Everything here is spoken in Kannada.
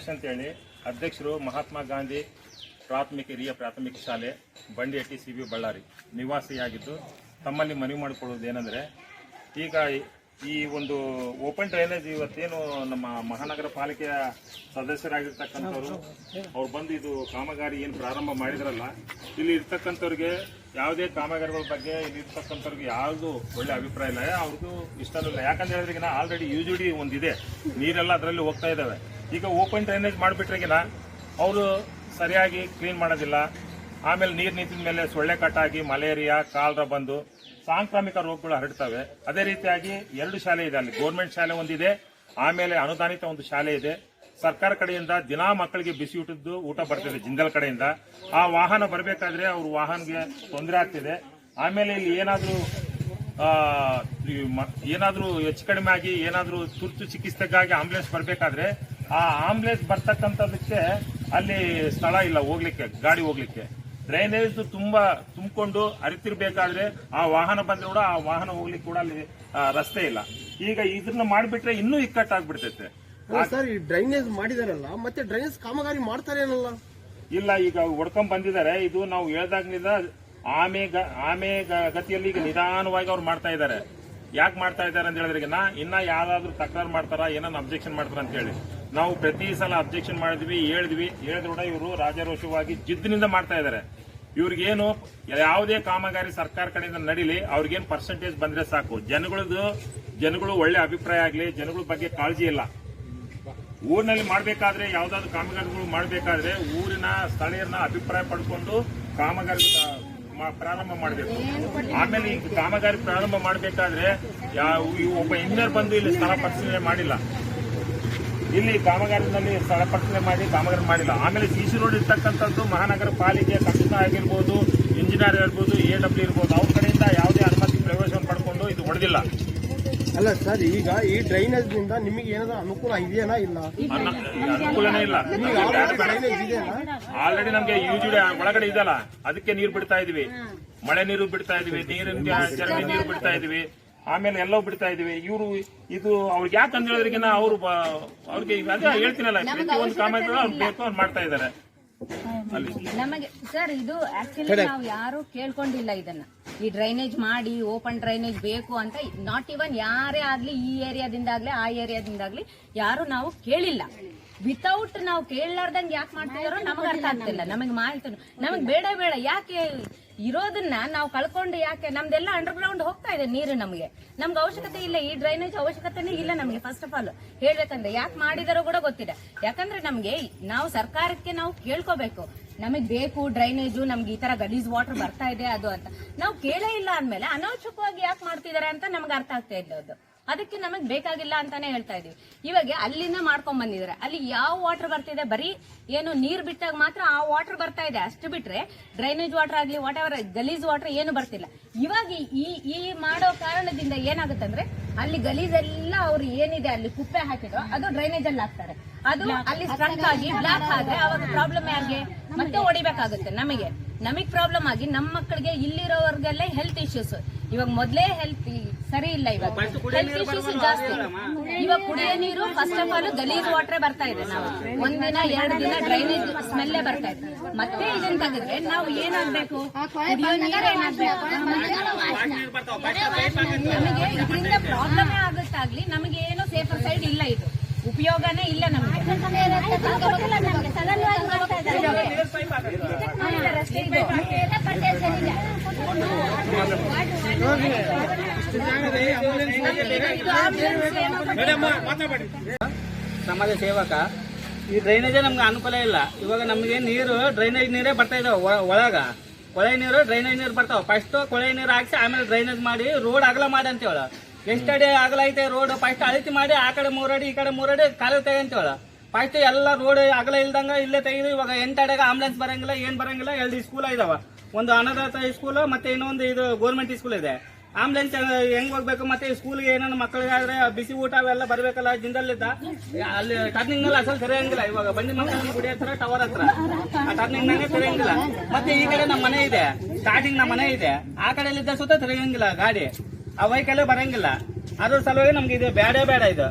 ರಮೇಶ್ ಅಂತೇಳಿ ಅಧ್ಯಕ್ಷರು ಮಹಾತ್ಮ ಗಾಂಧಿ ಪ್ರಾಥಮಿಕ, ಹಿರಿಯ ಪ್ರಾಥಮಿಕ ಶಾಲೆ, ಬಂಡಿಹಟ್ಟಿ ಸಿ ಬಿ ಬಳ್ಳಾರಿ ನಿವಾಸಿಯಾಗಿದ್ದು ತಮ್ಮಲ್ಲಿ ಮನವಿ ಮಾಡಿಕೊಳ್ಳುವುದೇನೆಂದರೆ ಈಗ ಈ ಒಂದು ಓಪನ್ ಡ್ರೈನೇಜ್ ಇವತ್ತೇನು ನಮ್ಮ ಮಹಾನಗರ ಪಾಲಿಕೆಯ ಸದಸ್ಯರಾಗಿರ್ತಕ್ಕಂಥವ್ರು, ಅವ್ರು ಬಂದು ಇದು ಕಾಮಗಾರಿ ಏನು ಪ್ರಾರಂಭ ಮಾಡಿದ್ರಲ್ಲ, ಇಲ್ಲಿ ಇರ್ತಕ್ಕಂಥವ್ರಿಗೆ ಯಾವುದೇ ಕಾಮಗಾರಿಗಳ ಬಗ್ಗೆ ಇಲ್ಲಿ ಇರ್ತಕ್ಕಂಥವ್ರಿಗೆ ಯಾವುದು ಒಳ್ಳೆ ಅಭಿಪ್ರಾಯ ಇಲ್ಲ. ಅವ್ರಿಗೂ ಇಷ್ಟ ಇಲ್ಲ. ಯಾಕಂತ ಹೇಳಿದ್ರಿಗಿನ ಆಲ್ರೆಡಿ ಯು ಜಿ ಡಿ ಒಂದಿದೆ. ನೀರೆಲ್ಲ ಅದರಲ್ಲಿ ಹೋಗ್ತಾ ಇದ್ದಾವೆ ಈಗ ಓಪನ್ ಡ್ರೈನೇಜ್ ಮಾಡಿಬಿಟ್ರಿಗಿನ, ಅವರು ಸರಿಯಾಗಿ ಕ್ಲೀನ್ ಮಾಡೋದಿಲ್ಲ. ಆಮೇಲೆ ನೀರು ನಿಂತಿದ ಮೇಲೆ ಸೊಳ್ಳೆ ಕಟ್ಟಾಗಿ ಮಲೇರಿಯಾ, ಕಾಲ್ರ ಬಂದು ಸಾಂಕ್ರಾಮಿಕ ರೋಗಗಳು ಹರಡ್ತವೆ. ಅದೇ ರೀತಿಯಾಗಿ ಎರಡು ಶಾಲೆ ಇದೆ ಅಲ್ಲಿ. ಗೌರ್ಮೆಂಟ್ ಶಾಲೆ ಒಂದಿದೆ, ಆಮೇಲೆ ಅನುದಾನಿತ ಒಂದು ಶಾಲೆ ಇದೆ. ಸರ್ಕಾರ ಕಡೆಯಿಂದ ದಿನಾ ಮಕ್ಕಳಿಗೆ ಬಿಸಿ ಊಟದ್ದು, ಊಟ ಬರ್ತಿದೆ ಜಿಂದಲ್ ಕಡೆಯಿಂದ. ಆ ವಾಹನ ಬರಬೇಕಾದ್ರೆ ಅವ್ರ ವಾಹನಗೆ ತೊಂದರೆ ಆಗ್ತಿದೆ. ಆಮೇಲೆ ಇಲ್ಲಿ ಏನಾದರೂ ಏನಾದರೂ ಹೆಚ್ಚು ಕಡಿಮೆ ಆಗಿ ಏನಾದರೂ ತುರ್ತು ಚಿಕಿತ್ಸೆಗಾಗಿ ಆಂಬುಲೆನ್ಸ್ ಬರಬೇಕಾದ್ರೆ ಆ ಆಂಬುಲೆನ್ಸ್ ಬರ್ತಕ್ಕಂಥದಕ್ಕೆ ಅಲ್ಲಿ ಸ್ಥಳ ಇಲ್ಲ ಹೋಗ್ಲಿಕ್ಕೆ ಗಾಡಿ ಹೋಗ್ಲಿಕ್ಕೆ. ಡ್ರೈನೇಜ್ ತುಂಬಾ ತುಂಬಿಕೊಂಡು ಅರಿತಿರ್ಬೇಕಾದ್ರೆ ಆ ವಾಹನ ಬಂದ್ರೆ ಕೂಡ ಆ ವಾಹನ ಹೋಗ್ಲಿಕ್ಕೆ ಕೂಡ ಅಲ್ಲಿ ರಸ್ತೆ ಇಲ್ಲ. ಈಗ ಇದನ್ನ ಮಾಡಿಬಿಟ್ರೆ ಇನ್ನೂ ಇಕ್ಕಟ್ಟಾಗ್ಬಿಡ್ತೈತೆ. ಆಗ್ಬಿಡ್ತೈತೆ ಸರ್ ಈ ಡ್ರೈನೇಜ್ ಮಾಡಿದಾರಲ್ಲ ಮತ್ತೆ ಡ್ರೈನೇಜ್ ಕಾಮಗಾರಿ ಮಾಡ್ತಾರೆ ಏನಲ್ಲ ಇಲ್ಲ ಈಗ ಹೊಡ್ಕೊಂಡ್ ಬಂದಿದ್ದಾರೆ. ಇದು ನಾವು ಹೇಳ್ದಾಗ್ಲಿಂದ ಆಮೆ ಆಮೆ ಗತಿಯಲ್ಲಿ ಈಗ ನಿಧಾನವಾಗಿ ಅವ್ರು ಮಾಡ್ತಾ ಇದ್ದಾರೆ. ಯಾಕೆ ಮಾಡ್ತಾ ಇದ್ದಾರೆ ಅಂತ ಹೇಳಿದ್ರೆ ನಾ ಇನ್ನ ಯಾರಾದ್ರೂ ತಕರಾರು ಮಾಡ್ತಾರ ಏನನ್ನ ಅಬ್ಜೆಕ್ಷನ್ ಮಾಡ್ತಾರ ಅಂತ ಹೇಳಿ. ನಾವು ಪ್ರತಿ ಸಲ ಅಬ್ಜೆಕ್ಷನ್ ಮಾಡಿದ್ವಿ, ಹೇಳಿದ್ವಿ. ಹೇಳಿದ್ರು ಕೂಡ ಇವರು ರಾಜಾರೋಷವಾಗಿ ಜಿದ್ದಿನಿಂದ ಮಾಡ್ತಾ ಇದ್ದಾರೆ ಇವ್ರಿಗೇನು ಯಾವುದೇ ಕಾಮಗಾರಿ ಸರ್ಕಾರ ಕಡೆಯಿಂದ ನಡೀಲಿ, ಅವ್ರಿಗೇನು ಪರ್ಸೆಂಟೇಜ್ ಬಂದ್ರೆ ಸಾಕು. ಜನಗಳದ್ದು, ಜನಗಳು ಒಳ್ಳೆ ಅಭಿಪ್ರಾಯ ಆಗಲಿ, ಜನಗಳ ಬಗ್ಗೆ ಕಾಳಜಿ ಇಲ್ಲ. ಊರಿನಲ್ಲಿ ಮಾಡಬೇಕಾದ್ರೆ ಯಾವ್ದಾದ್ರು ಕಾಮಗಾರಿಗಳು ಮಾಡಬೇಕಾದ್ರೆ ಊರಿನ ಸ್ಥಳೀಯರನ್ನ ಅಭಿಪ್ರಾಯ ಪಡ್ಕೊಂಡು ಕಾಮಗಾರಿ ಪ್ರಾರಂಭ ಮಾಡಬೇಕು. ಆಮೇಲೆ ಈ ಕಾಮಗಾರಿ ಪ್ರಾರಂಭ ಮಾಡಬೇಕಾದ್ರೆ ಒಬ್ಬ ಇಂಜಿನಿಯರ್ ಬಂದು ಇಲ್ಲಿ ಸ್ಥಳ ಪರಿಶೀಲನೆ ಮಾಡಿಲ್ಲ. ಇಲ್ಲಿ ಕಾಮಗಾರಿನಲ್ಲಿ ಸ್ಥಳ ಪರಿಶೀಲನೆ ಮಾಡಿ ಕಾಮಗಾರಿ ಮಾಡಿಲ್ಲ. ಆಮೇಲೆ ಸಿ ಸಿ ರೋಡ್ ಇರ್ತಕ್ಕಂಥದ್ದು ಮಹಾನಗರ ಪಾಲಿಕೆ ಕಮಿಷನರ್ ಆಗಿರ್ಬೋದು ಇಂಜಿನಿಯರ್ ಇರ್ಬೋದು ಎ ಡಬ್ಲ್ಯೂ ಇರ್ಬೋದು ಅವ್ರ ಕಡೆಯಿಂದ ಯಾವುದೇ ಅನುಮತಿ ಪ್ರವೇಶ ಪಡ್ಕೊಂಡು ಇದು ಹೊಡೆದಿಲ್ಲ. ಅಲ್ಲ ಸರ್ ಈಗ ಈ ಡ್ರೈನೇಜ್ನಿಂದ ನಿಮಗೆ ಏನಾದ್ರು ಅನುಕೂಲ ಇದೆಯಾ ಇಲ್ಲ? ಅನ್ನ- ಅನುಕೂಲನೇ ಇಲ್ಲ. ಆಲ್ರೆಡಿ ನಮ್ಗೆ ಯೂಜಿಡಿ ಒಳಗಡೆ ಇದೆಯಲ್ಲ ಅದಕ್ಕೆ ನೀರು ಬಿಡ್ತಾ ಇದೀವಿ. ಮಳೆ ನೀರು ಬಿಡ್ತಾ ಇದೀವಿ ನೀರಿನ ಚರಂಡಿ ನೀರು ಬಿಡ್ತಾ ಇದೀವಿ. ಆಮೇಲೆ ಎಲ್ಲವೂ ಬಿಡ್ತಾ ಇದೀವಿ ಇವರು ಇದು ಅವ್ರಿಗೆ ಯಾಕಂತ ಅಂತ ಹೇಳಿದ್ರಿಗಿನ ಅವರು ಅವ್ರಿಗೆ ಈಗ ಅದೇ ಹೇಳ್ತೀನಲ್ಲ ಕಾಮ ಕಾಮೆಂಟ್ ಅವ್ರು ಬೇಕು ಅವ್ರು ಮಾಡ್ತಾ ಇದ್ದಾರೆ. ನಮಗೆ ಸರ್ ಇದು ಆಕ್ಚುಲಿ ನಾವು ಯಾರು ಕೇಳ್ಕೊಂಡಿಲ್ಲ ಇದನ್ನ. ಈ ಡ್ರೈನೇಜ್ ಮಾಡಿ ಓಪನ್ ಡ್ರೈನೇಜ್ ಬೇಕು ಅಂತ ನಾಟ್ ಇವನ್ ಯಾರೇ ಆಗ್ಲಿ ಈ ಏರಿಯಾದಿಂದಾಗ್ಲಿ ಆ ಏರಿಯಾದಿಂದಾಗ್ಲಿ ಯಾರು ನಾವು ಕೇಳಿಲ್ಲ. ವಿತೌಟ್ ನಾವು ಕೇಳಲಾರ್ದಂಗೆ ಯಾಕೆ ಮಾಡ್ತಿದಾರೋ ನಮಗೆ ಅರ್ಥ ಆಗ್ತಿಲ್ಲ. ನಮಗೆ ಮಾಹಿತಿ ನಮಗೆ ಬೇಡ ಬೇಡ. ಯಾಕೆ ಇರೋದನ್ನ ನಾವು ಕಳ್ಕೊಂಡು ಯಾಕೆ? ನಮ್ದೆಲ್ಲ ಅಂಡರ್ ಗ್ರೌಂಡ್ ಹೋಗ್ತಾ ಇದೆ ನೀರು ನಮಗೆ. ನಮ್ಗೆ ಅವಶ್ಯಕತೆ ಇಲ್ಲ, ಈ ಡ್ರೈನೇಜ್ ಅವಶ್ಯಕತೆನೇ ಇಲ್ಲ ನಮಗೆ ಫಸ್ಟ್ ಆಫ್ ಆಲ್ ಹೇಳ್ಬೇಕಂದ್ರೆ ಯಾಕೆ ಮಾಡಿದಾರೋ ಕೂಡ ಗೊತ್ತಿದೆ ಯಾಕಂದ್ರೆ ನಮಗೆ ನಾವು ಸರ್ಕಾರಕ್ಕೆ ನಾವು ಕೇಳ್ಕೋಬೇಕು. ನಮಗ್ ಬೇಕು ಡ್ರೈನೇಜು ನಮ್ಗೆ ಈ ತರ ಗಲೀಜ್ ವಾಟರ್ ಬರ್ತಾ ಇದೆ ಅದು ಅಂತ. ನಾವು ಕೇಳೇ ಇಲ್ಲ ಅಂದ್ಮೇಲೆ ಅನವಶ್ಯಕವಾಗಿ ಯಾಕೆ ಮಾಡ್ತಿದ್ದಾರೆ ಅಂತ ನಮ್ಗೆ ಅರ್ಥ ಆಗ್ತಾ ಅದು ಅದಕ್ಕೆ ನಮಗೆ ಬೇಕಾಗಿಲ್ಲ ಅಂತಾನೆ ಹೇಳ್ತಾ ಇದೀವಿ ಇವಾಗ ಅಲ್ಲಿಂದ ಮಾಡ್ಕೊಂಡ್ ಬಂದಿದ್ದಾರೆ. ಅಲ್ಲಿ ಯಾವ ವಾಟರ್ ಬರ್ತಿದೆ? ಬರೀ ಏನು ನೀರ್ ಬಿಟ್ಟಾಗ ಮಾತ್ರ ಆ ವಾಟರ್ ಬರ್ತಾ ಇದೆ. ಅಷ್ಟು ಬಿಟ್ರೆ ಡ್ರೈನೇಜ್ ವಾಟರ್ ಆಗಲಿ ವಾಟ್ ಎವರ್ ಗಲೀಜ್ ವಾಟರ್ ಏನು ಬರ್ತಿಲ್ಲ. ಇವಾಗ ಈ ಈ ಮಾಡೋ ಕಾರಣದಿಂದ ಏನಾಗುತ್ತಂದ್ರೆ ಅಲ್ಲಿ ಗಲೀಜೆಲ್ಲ ಅವ್ರು ಏನಿದೆ ಅಲ್ಲಿ ಕುಪ್ಪೆ ಹಾಕಿದ್ರು ಅದು ಡ್ರೈನೇಜ್ ಅಲ್ಲಿ ಹಾಕ್ತಾರೆ. ಅದು ಅಲ್ಲಿ ಸ್ಟ್ರಂಕ್ ಆಗಿ ಬ್ಲಾಕ್ ಆದ್ರೆ ಅವಾಗ ಪ್ರಾಬ್ಲಮ್ ಯಾರಿಗೆ? ಮತ್ತೆ ಹೊಡಿಬೇಕಾಗುತ್ತೆ ನಮಗೆ. ನಮಗ್ ಪ್ರಾಬ್ಲಮ್ ಆಗಿ ನಮ್ಮ ಮಕ್ಕಳಿಗೆ ಇಲ್ಲಿರೋವರ್ಗೆಲ್ಲ ಹೆಲ್ತ್ ಇಶ್ಯೂಸ್ ಇವಾಗ ಮೊದ್ಲೇ ಹೆಲ್ತ್ ಸರಿ ಇಲ್ಲ ಇವಾಗ. ಹೆಲ್ತ್ ಇಶ್ಯೂಸ್ ಜಾಸ್ತಿ. ಇವಾಗ ಕುಡಿಯೋ ನೀರು ಫಸ್ಟ್ ಆಫ್ ಆಲ್ ಗಲೀಜ್ ವಾಟರ್ ಬರ್ತಾ ಇದೆ ನಾವು. ಒಂದಿನ ಎರಡು ದಿನ ಡ್ರೈನೇಜ್ ಸ್ಮೆಲ್ಲೇ ಬರ್ತಾ ಇದೆ. ಮತ್ತೆ ಇದನ್ನ ತೆಗೆದ್ರೆ ನಾವು ಏನಾಗ್ಬೇಕು ಕುಡಿಯೋ ನೀರು ಏನಾಗ್ಬೇಕು ನಮಗೆ ಇದರಿಂದ ಪ್ರಾಬ್ಲಮ್ ಆಗುತ್ತಾಗ್ಲಿ ನಮಗೆ ಏನು ಸೇಫರ್ ಸೈಡ್ ಇಲ್ಲ ಇದು. ಉಪಯೋಗನೇ ಇಲ್ಲ ನಮಗೆ. ಸಮಾಜ ಸೇವಕ ಈ ಡ್ರೈನೇಜೇ ನಮ್ಗೆ ಅನುಕೂಲ ಇಲ್ಲ. ಇವಾಗ ನಮಗೆ ನೀರು ಡ್ರೈನೇಜ್ ನೀರೇ ಬರ್ತಾ ಇದಾವೆ ಒಳಗ. ಕೊಳೆ ನೀರು ಡ್ರೈನೇಜ್ ನೀರು ಬರ್ತಾವೆ. ಫಸ್ಟ್ ಕೊಳೆ ನೀರು ಹಾಕ್ಸಿ, ಆಮೇಲೆ ಡ್ರೈನೇಜ್ ಮಾಡಿ ರೋಡ್ ಅಗಲ ಮಾಡಿ ಅಂತೇಳ ಅಡಿ ಅಗಲ ಐತೆ ರೋಡ್ ಫಸ್ಟ್ ಅಳತಿ ಮಾಡಿ, ಆ ಕಡೆ ಮೂರಡಿ ಈ ಕಡೆ ಮೂರಡಿ ಕಾಲು ತೆಗೆ ಅಂತೇಳ ಫಸ್ಟ್ ಎಲ್ಲ ರೋಡ್ ಅಗಲ ಇಲ್ದಂಗ ಇಲ್ಲೇ ತೆಗೆದು, ಇವಾಗ ಎಂಟಡೆಗ ಆಂಬುಲೆನ್ಸ್ ಬರಂಗಿಲ್ಲ, ಏನ್ ಬರಂಗಿಲ್ಲ ಎರಡು ಸ್ಕೂಲ್ ಇದಾವ ಒಂದು ಅನಾಥ ಸ್ಕೂಲ್ ಮತ್ತೆ ಇನ್ನೊಂದು ಇದು ಗೌರ್ಮೆಂಟ್ ಸ್ಕೂಲ್ ಇದೆ. ಆಂಬುಲೆನ್ಸ್ ಹೆಂಗ್ ಹೋಗ್ಬೇಕು ಮತ್ತೆ ಸ್ಕೂಲ್ಗೆ ಏನಾನ ಮಕ್ಕಳಿಗಾದ್ರೆ ಬಿಸಿ ಊಟ ಅವೆಲ್ಲ ಬರ್ಬೇಕಲ್ಲ, ಜಿಂದಲ್ಲಿದ್ದ? ಅಲ್ಲಿ ಟರ್ನಿಂಗ್ನಲ್ಲಿ ಅಸಲ್ ಸರಿಯಂಗಿಲ್ಲ ಇವಾಗ ಬಂದಿ ಮಕ್ಕಳ ಗುಡಿ ಹತ್ರ ಟವರ್ ಹತ್ರ. ಆ ಟರ್ನಿಂಗ್ ನಾಗೆ ತೆರೆಯಂಗಿಲ್ಲ ಮತ್ತೆ ಈ ಕಡೆ ನಮ್ಮ ಮನೆ ಇದೆ ಸ್ಟಾರ್ಟಿಂಗ್ ನಮ್ಮ ಮನೆ ಇದೆ. ಆ ಕಡೆಯಲ್ಲಿದ್ದ ಸುತ್ತ ತೆರೆಯಂಗಿಲ್ಲ ಗಾಡಿ. ಆ ವೆಹಿಕಲ್ ಬರಂಗಿಲ್ಲ. ಅದ್ರ ಸಲುವಾಗಿ ನಮ್ಗೆ ಇದು ಬೇಡ ಬೇಡ ಇದು.